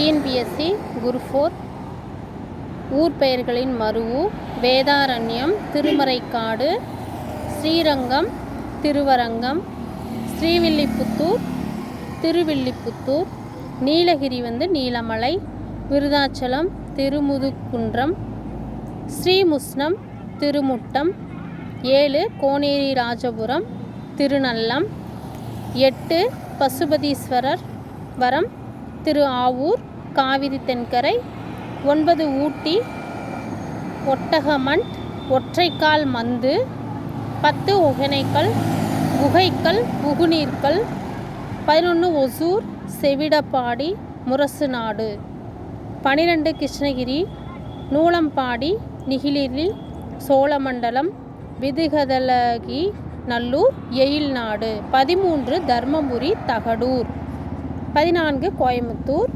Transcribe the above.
TNPSC குரு four ஊர் பெயர்களின் மருவூர் வேதாரண்யம் திருமறைக்காடு ஸ்ரீரங்கம் திருவரங்கம் ஸ்ரீவில்லிபுத்தூர் திருவில்லிபுத்தூர் நீலகிரி வந்து நீலமலை விருதாச்சலம் திருமுதுகுன்றம் ஸ்ரீமுஷ்ணம் திருமுட்டம் ஏழு கோனேரி ராஜபுரம் திருநல்லம் எட்டு பசுபதீஸ்வரர் வரம் திரு ஆவூர் காவிரி தென்கரை ஒன்பது ஊட்டி ஒட்டகமண்ட் ஒற்றைக்கால் மந்து பத்து ஒகனைக்கல் குகைக்கல் புகுநீர்க்கல் பதினொன்று ஒசூர் செவிடப்பாடி முரசு நாடு பனிரெண்டு கிருஷ்ணகிரி நூலம்பாடி நிகிலிரி சோழமண்டலம் விதுகதலகி நல்லூர் எயில் நாடு பதிமூன்று தர்மபுரி தகடூர். பதினான்கு கோயம்புத்தூர்